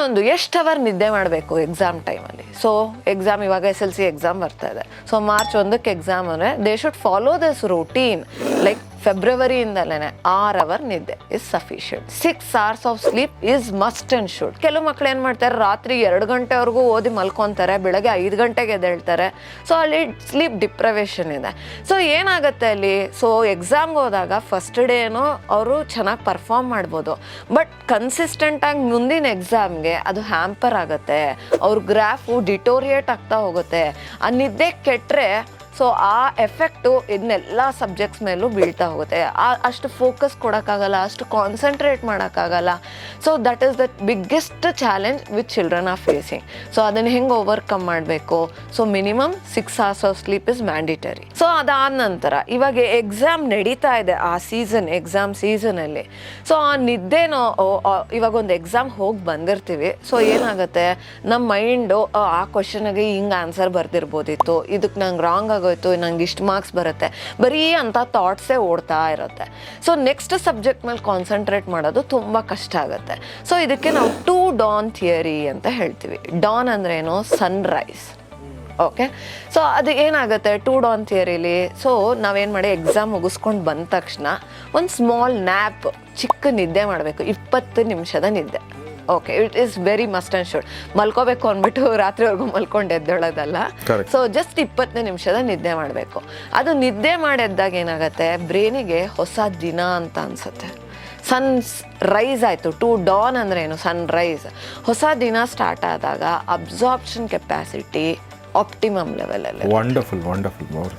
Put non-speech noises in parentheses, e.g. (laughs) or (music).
ಇನ್ನೊಂದು, ಎಷ್ಟು ಅವರ್ ನಿದ್ದೆ ಮಾಡಬೇಕು ಎಕ್ಸಾಮ್ ಟೈಮಲ್ಲಿ ಸೊ ಎಕ್ಸಾಮ್ ಇವಾಗ ಎಸ್ ಎಲ್ ಸಿ ಎಕ್ಸಾಮ್ ಬರ್ತಾ ಇದೆ. ಸೊ ಮಾರ್ಚ್ ಒಂದಕ್ಕೆ ಎಕ್ಸಾಮ್ ಅಂದರೆ they should follow this routine like ಫೆಬ್ರವರಿಯಿಂದಲೇ ಆರ್ ಅವರ್ ನಿದ್ದೆ is sufficient six hours of sleep is must and should ಕೆಲವು ಮಕ್ಳು ಏನು ಮಾಡ್ತಾರೆ? ರಾತ್ರಿ ಎರಡು ಗಂಟೆವರೆಗೂ ಓದಿ ಮಲ್ಕೊತಾರೆ, ಬೆಳಗ್ಗೆ ಐದು ಗಂಟೆಗೆ ಎದ್ದೇಳ್ತಾರೆ. ಸೊ ಅಲ್ಲಿ ಸ್ಲೀಪ್ ಡಿಪ್ರವೇಷನ್ ಇದೆ. ಸೊ ಏನಾಗುತ್ತೆ ಅಲ್ಲಿ? ಸೊ ಎಕ್ಸಾಮ್ಗೆ ಹೋದಾಗ ಫಸ್ಟ್ ಡೇನೋ ಅವರು ಚೆನ್ನಾಗಿ ಪರ್ಫಾರ್ಮ್ ಮಾಡ್ಬೋದು. ಬಟ್ ಕನ್ಸಿಸ್ಟೆಂಟಾಗಿ ಮುಂದಿನ ಎಕ್ಸಾಮ್ಗೆ ಅದು ಹ್ಯಾಂಪರ್ ಆಗುತ್ತೆ. ಅವ್ರ ಗ್ರಾಫು ಡಿಟೋರಿಯೇಟ್ ಆಗ್ತಾ ಹೋಗುತ್ತೆ. ಆ ನಿದ್ದೆ ಕೆಟ್ಟರೆ ಸೊ ಆ ಎಫೆಕ್ಟು ಇದನ್ನೆಲ್ಲ ಸಬ್ಜೆಕ್ಟ್ಸ್ ಮೇಲೂ ಬೀಳ್ತಾ ಹೋಗುತ್ತೆ. ಅಷ್ಟು ಫೋಕಸ್ ಕೊಡೋಕ್ಕಾಗಲ್ಲ, ಅಷ್ಟು ಕಾನ್ಸಂಟ್ರೇಟ್ ಮಾಡೋಕ್ಕಾಗಲ್ಲ. So that is the biggest challenge with children are facing so ಅದನ್ನು ಹೆಂಗೆ ಓವರ್ಕಮ್ ಮಾಡಬೇಕು? So minimum six hours of sleep is mandatory so ಅದಾದ ನಂತರ ಇವಾಗ ಎಕ್ಸಾಮ್ ನಡೀತಾ ಇದೆ ಆ ಸೀಸನ್ ಎಕ್ಸಾಮ್ ಸೀಸನಲ್ಲಿ ಸೊ ಆ ನಿದ್ದೆನೋ ಇವಾಗ ಒಂದು ಎಕ್ಸಾಮ್ ಹೋಗಿ ಬಂದಿರ್ತೀವಿ. ಸೊ ಏನಾಗುತ್ತೆ? ನಮ್ಮ ಮೈಂಡು ಆ ಕ್ವಶನ್ಗೆ ಹಿಂಗೆ ಆನ್ಸರ್ ಬರ್ದಿರ್ಬೋದಿತ್ತು. ಇದಕ್ಕೆ ನಂಗೆ ರಾಂಗ್ ಆಗೋಯ್ತು, ನಂಗೆ ಇಷ್ಟು ಮಾರ್ಕ್ಸ್ ಬರುತ್ತೆ. ಬರೀ ಅಂತ ಥಾಟ್ಸೇ ಓಡ್ತಾ ಇರುತ್ತೆ. ಸೊ ನೆಕ್ಸ್ಟ್ ಸಬ್ಜೆಕ್ಟ್ ಮೇಲೆ ಕಾನ್ಸಂಟ್ರೇಟ್ ಮಾಡೋದು ತುಂಬ ಕಷ್ಟ ಆಗುತ್ತೆ. ಸೊ ಇದಕ್ಕೆ ನಾವು ಟೂ ಡಾನ್ ಥಿಯರಿ ಅಂತ ಹೇಳ್ತೀವಿ. ಡಾನ್ ಅಂದ್ರೆ ಏನು ಸನ್ರೈಸ್ ಓಕೆ ಸೊ ಅದು ಏನಾಗುತ್ತೆ ಟೂ ಡಾನ್ ಥಿಯರಿಲಿ ಸೊ ನಾವೇನು ಮಾಡಿ ಎಕ್ಸಾಮ್ ಮುಗಿಸ್ಕೊಂಡು ಬಂದ ತಕ್ಷಣ ಒಂದು ಸ್ಮಾಲ್ ನ್ಯಾಪ್ ಚಿಕ್ಕ ನಿದ್ದೆ ಮಾಡಬೇಕು. ಇಪ್ಪತ್ತು ನಿಮಿಷದ ನಿದ್ದೆ. Okay it is very must and should ಮಲ್ಕೋಬೇಕು ಅಂದ್ಬಿಟ್ಟು (laughs) ರಾತ್ರಿವರೆಗೂ ಮಲ್ಕೊಂಡು ಎದ್ದೇಳೋದಲ್ಲ. ಸೊ ಜಸ್ಟ್ ಇಪ್ಪತ್ತನೇ ನಿಮಿಷದ ನಿದ್ದೆ ಮಾಡಬೇಕು. ಅದು ನಿದ್ದೆ ಮಾಡಿದ್ದಾಗ ಏನಾಗುತ್ತೆ? ಬ್ರೈನಿಗೆ ಹೊಸ ದಿನ ಅಂತ ಅನ್ಸುತ್ತೆ. ಸನ್ ರೈಸ್ ಆಯಿತು. ಟು ಡಾನ್ ಅಂದ್ರೆ ಏನು? ಸನ್ ರೈಸ್ ಹೊಸ ದಿನ ಸ್ಟಾರ್ಟ್ ಆದಾಗ ಅಬ್ಸಾರ್ಪ್ಷನ್ ಕೆಪಾಸಿಟಿ ಆಪ್ಟಿಮಮ್ ಲೆವೆಲಲ್ಲಿ ವಂಡರ್ಫುಲ್ ವಂಡರ್ಫುಲ್